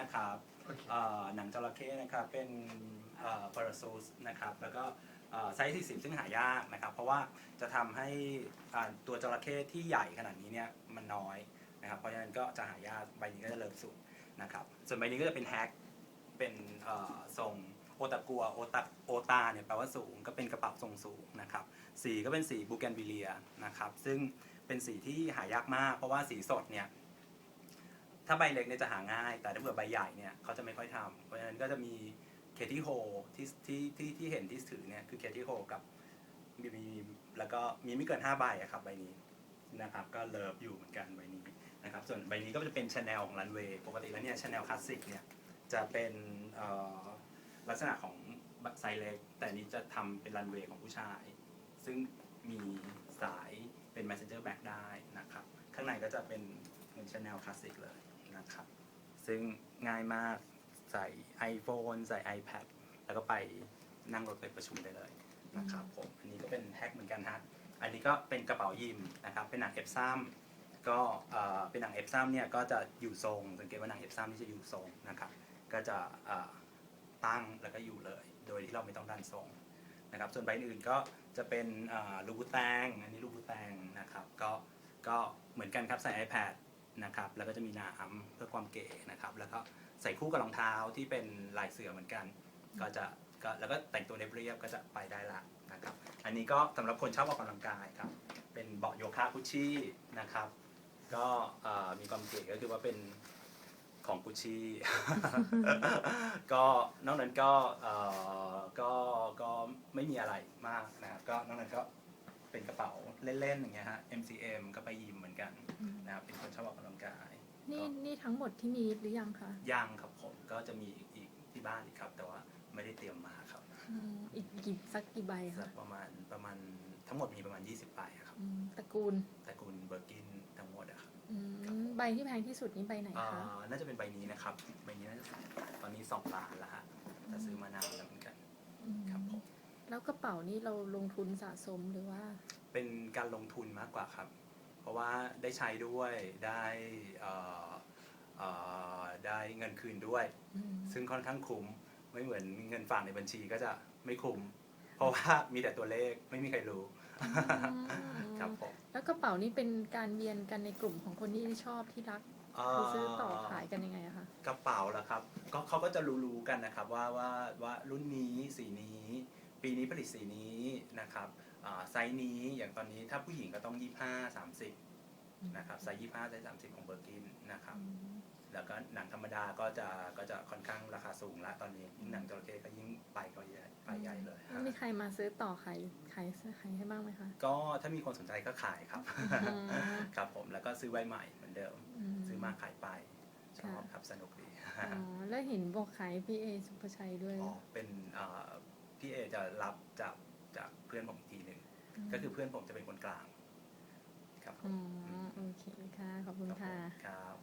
นะครับโอเคเอ่อหนังจระเข้นะครับเป็นปาราซูสนะครับแล้วก็เอ่อไซส์ 40 ซึ่งหายากนะครับเพราะว่าจะทำให้อ่าตัวจระเข้ที่ใหญ่ขนาดนี้เนี่ยมันน้อยนะครับเพราะฉะนั้นก็จะหายากใบนี้ก็จะเริ่มสุดนะครับส่วนใบนี้ก็จะเป็นแฮกเป็นเอ่อทรงโอตากัวโอตาโอตาเนี่ยแปลว่าสูงก็เป็นกระเป๋าทรงสูงนะครับสีก็เป็นสีบูแกนวิเลียนะครับซึ่งเป็นสีที่หายากมาก เพราะว่าสีสดเนี่ย ถ้าใบเล็กเนี่ยจะหาง่าย แต่ถ้าเผื่อใบใหญ่เนี่ยเขาจะไม่ค่อยทำเพราะฉะนั้นก็จะมีเคที่โฮที่ที่ที่ที่เห็นที่ถือเนี่ยคือเคที่โฮกับมีมีแล้วก็มีไม่เกิน5ใบอะครับใบนี้นะครับก็เลิฟอยู่เหมือนกันใบนี้นะครับส่วนใบนี้ก็จะเป็นชาแนลของรันเวย์ปกติแล้วเนี่ยชาแนลคลาสสิกเนี่ยจะเป็นลักษณะของไซส์เล็กแต่อันนี้จะทำเป็นรันเวย์ของผู้ชาย ซึ่งมีสายเป็น messenger bag ได้นะครับ ข้างในก็จะเป็นเหมือนชาแนลคลาสสิกเลย ครับ ซึ่งง่ายมากใส่ iPhone ใส่ iPad แล้วก็ไปนั่งรถไปประชุมได้เลยนะครับผม อันนี้ก็เป็นแฮกเหมือนกันฮะ อันนี้ก็เป็นกระเป๋ายิมนะครับ เป็นหนังเอฟซัมก็เป็นหนังเอฟซัมเนี่ยก็จะอยู่ทรง สังเกตว่าหนังเอฟซัมที่จะอยู่ทรงนะครับ ก็จะตั้งแล้วก็อยู่เลย โดยที่เราไม่ต้องดันทรงนะครับ ส่วนใบอื่นก็จะเป็นลูกบูแตง อันนี้ลูกบูแตงนะครับ ก็ก็เหมือนกันครับใส่ iPad นะครับ แล้วก็จะมีหนามเพื่อความเก๋นะครับ แล้วก็ใส่คู่กับรองเท้าที่เป็นลายเสือเหมือนกัน ก็จะก็แล้วก็แต่งตัวเรียบๆก็จะไปได้ละนะครับ อันนี้ก็สำหรับคนชอบออกกำลังกายครับ เป็นเบาะโยคะกุชชี่นะครับ ก็มีความเก๋ก็คือว่าเป็นของกุชชี่ก็นอกนั้นก็เอ่อก็ก็ไม่มีอะไรมากนะครับ ก็นอกนั้นก็ เป็นกระเป๋าเล่นๆอย่างเงี้ยฮะ MCM ก็ไปยิมเหมือนกันนะครับเป็นคนชอบออกกำลังกาย นี่นี่ทั้งหมดที่มีหรือยังคะย่างครับผมก็จะมีอีกที่บ้านอีกครับ แต่ว่าไม่ได้เตรียมมาครับอืมอีกกี่สักกี่ใบสัคะกประมาณประมาณทั้งหมดมีประมาณ 20ใบอะครับอืมตระกูลตระกูลเบอร์กินทั้งหมดอะครับอืมครับผมใบที่แพงที่สุดนี่ใบไหนอ่คะาน่าจะเป็นใบนี้นะครับใบนี้น่าจะตอนนี้2ล้านแล้วฮะแต่ซื้อมานานแล้วเหมือนกัน อืมครับผม แล้วกระเป๋านี่เราลงทุนสะสมหรือว่า เป็นการลงทุนมากกว่าครับ เพราะว่าได้ใช้ด้วยได้เอ่อเอ่อได้เงินคืนด้วย อืมซึ่งค่อนข้างคุ้มไม่เหมือนเงินฝากในบัญชีก็จะไม่คุ้มเพราะว่ามีแต่ตัวเลขไม่มีใครรู้ครับผมแล้วกระเป๋านี่เป็นการเวียนกันในกลุ่มของคนที่ชอบที่รักเอ่คือซื้อต่อขายกันยังไงอะคะ กระเป๋าละครับ ก็เขาก็จะรู้ๆกันนะครับว่าว่าว่ารุ่นนี้สีนี้ ปีนี้ผลิตสีนี้นะครับอ่าไซส์นี้อย่างตอนนี้ถ้าผู้หญิงก็ต้อง 25 30นะครับไซส์25ไซส์30 ของเบอร์กินนะครับอืมแล้วก็หนังธรรมดาก็จะก็จะค่อนข้างราคาสูงละตอนนี้ยิ่งหนังจระเข้ก็ยิ่งไปก็ใหญ่ไปใหญ่เลยแล้วมีใครมาซื้อต่อขายขายขายให้บ้างไหมคะ ก็ถ้ามีคนสนใจก็ขายครับอืมครับผมแล้วก็ซื้อไว้ใหม่เหมือนเดิมมซื้อมาขายไปชอบค่ะครับสนุกดีอ๋อแล้วเห็นบอกขายพี่เอสุภชัยด้วยอ๋อเป็นเอ่อ พี่เอจะรับจากจากเพื่อนผมอีกทีหนึ่งมก็คือเพื่อนผมจะเป็นคนกลาง ครับผมอ๋อโอเคค่ะ ขอบคุณค่ะ ครับ